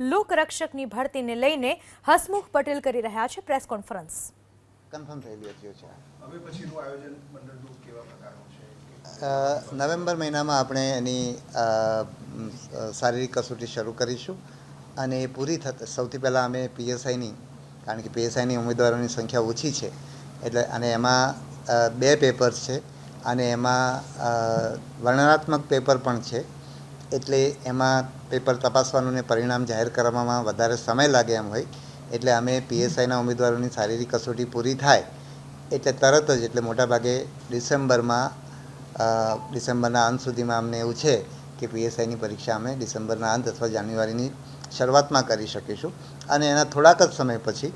લોકરક્ષકની ભરતીને લઈને હસમુખ પટેલ કરી રહ્યા છે પ્રેસ કોન્ફરન્સ. કન્ફર્મ થયેલી અરજીઓ છે હવે પછીનું આયોજન મંડળનું કેવા પ્રકારનું છે? નવેમ્બર મહિનામાં આપણે એની શારીરિક કસોટી શરૂ કરીશું અને એ પૂરી થતા સૌથી પહેલાં અમે પીએસઆઈની કારણ કે પીએસઆઈની ઉમેદવારોની સંખ્યા ઓછી છે એટલે અને એમાં બે પેપર્સ છે અને એમાં વર્ણનાત્મક પેપર પણ છે. એટલે એમાં પેપર તપાસવાનું ને પરિણામ જાહેર કરવામાં વધારે સમય લાગે એમ હોય એટલે અમે પીએસઆઈના ઉમેદવારોની શારીરિક કસોટી પૂરી થાય એટલે તરત જ એટલે મોટાભાગે ડિસેમ્બરમાં ડિસેમ્બરના અંત સુધીમાં અમને એવું છે કે પીએસઆઈની પરીક્ષા અમે ડિસેમ્બરના અંત અથવા જાન્યુઆરીની શરૂઆતમાં કરી શકીશું. અને એના થોડાક જ સમય પછી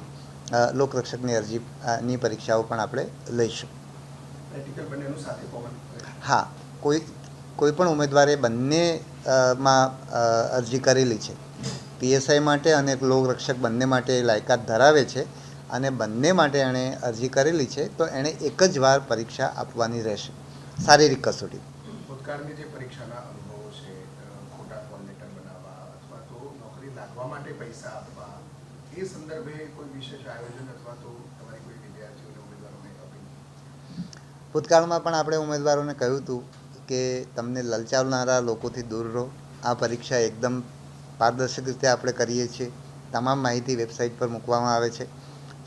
લોકરક્ષકની અરજી ની પરીક્ષાઓ પણ આપણે લઈશું. હા કોઈ કોઈ પણ ઉમેદવારે બંને માં અરજી કરેલી છે. પીએસઆઈ માટે અને લોકરક્ષક બંને માટે લાયકાત ધરાવે છે અને બંને માટે એણે અરજી કરેલી છે તો એણે એક જ વાર પરીક્ષા આપવાની રહેશે. શારીરિક કસોટી. ભૂતકાળની જે પરીક્ષાના અનુભવો છે ખોટા કોલ લેટર બનાવવા અથવા તો નોકરી લાગવા માટે પૈસા આપવા એ સંદર્ભે કોઈ વિશેષ આયોજન અથવા તો તમારી કોઈ વિદ્યાર્થીઓને ઉમેદવારોને ભૂતકાળમાં પણ આપણે ઉમેદવારોને કહ્યું હતું કે તમને લલચાવનારા લોકોથી દૂર રહો. આ પરીક્ષા એકદમ પારદર્શક રીતે આપણે કરીએ છીએ. તમામ માહિતી વેબસાઇટ પર મૂકવામાં આવે છે.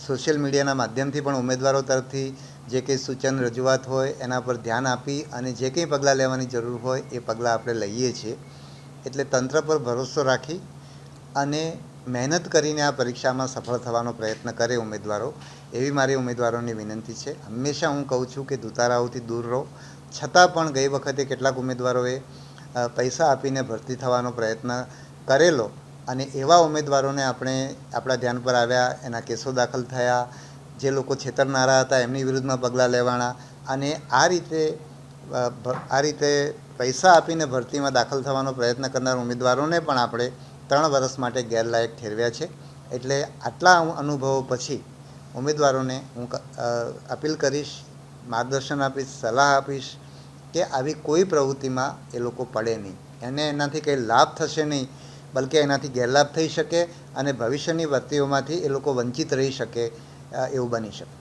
સોશિયલ મીડિયાના માધ્યમથી પણ ઉમેદવારો તરફથી જે કંઈ સૂચન, રજૂઆત હોય એના પર ધ્યાન આપી અને જે કંઈ પગલાં લેવાની જરૂર હોય એ પગલાં આપણે લઈએ છીએ. એટલે તંત્ર પર ભરોસો રાખી અને મહેનત કરીને આ પરીક્ષામાં સફળ થવાનો પ્રયત્ન કરે ઉમેદવારો. એવી મારી ઉમેદવારોની વિનંતી છે. હંમેશા હું કહું છું કે દુતારાઓથી દૂર રહો. છતાં પણ ગઈ વખતે કેટલાક ઉમેદવારોએ પૈસા આપીને ભરતી થવાનો પ્રયત્ન કરેલો અને એવા ઉમેદવારોને આપણે આપણા ધ્યાન પર આવ્યા, એના કેસો દાખલ થયા, જે લોકો છેતરનારા હતા, એમની વિરુદ્ધમાં પગલાં લેવાના અને આ રીતે આ રીતે પૈસા આપીને ભરતીમાં દાખલ થવાનો પ્રયત્ન કરનાર ઉમેદવારોને પણ આપણે ત્રણ વર્ષ માટે ગેરલાયક ઠેરવ્યા છે. એટલે આટલા અનુભવો પછી ઉમેદવારોને હું અપીલ કરીશ માર્ગદર્શન આપીશ સલાહ આપીશ કે આવી કોઈ પ્રવૃત્તિમાં એ લોકો પડે નહીં. એને એનાથી કંઈ લાભ થશે નહીં બલકે એનાથી ગેરલાભ થઈ શકે અને ભવિષ્યની વૃત્તિઓમાંથી એ લોકો વંચિત રહી શકે એવું બની શકે.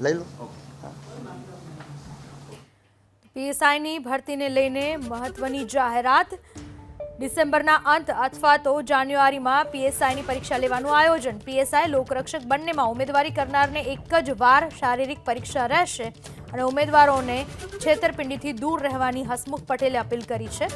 લઈ લો. પીએસઆઈની ભરતીને લઈને મહત્વની જાહેરાત ડિસેમ્બરના અંત અથવા તો જાન્યુઆરીમાં પીએસઆઈની પરીક્ષા લેવાનું આયોજન. પીએસઆઈ લોકરક્ષક બંનેમાં ઉમેદવારી કરનારને એક જ વાર શારીરિક પરીક્ષા રહેશે અને ઉમેદવારોને છેતરપિંડીથી દૂર રહેવાની હસમુખ પટેલે અપીલ કરી છે.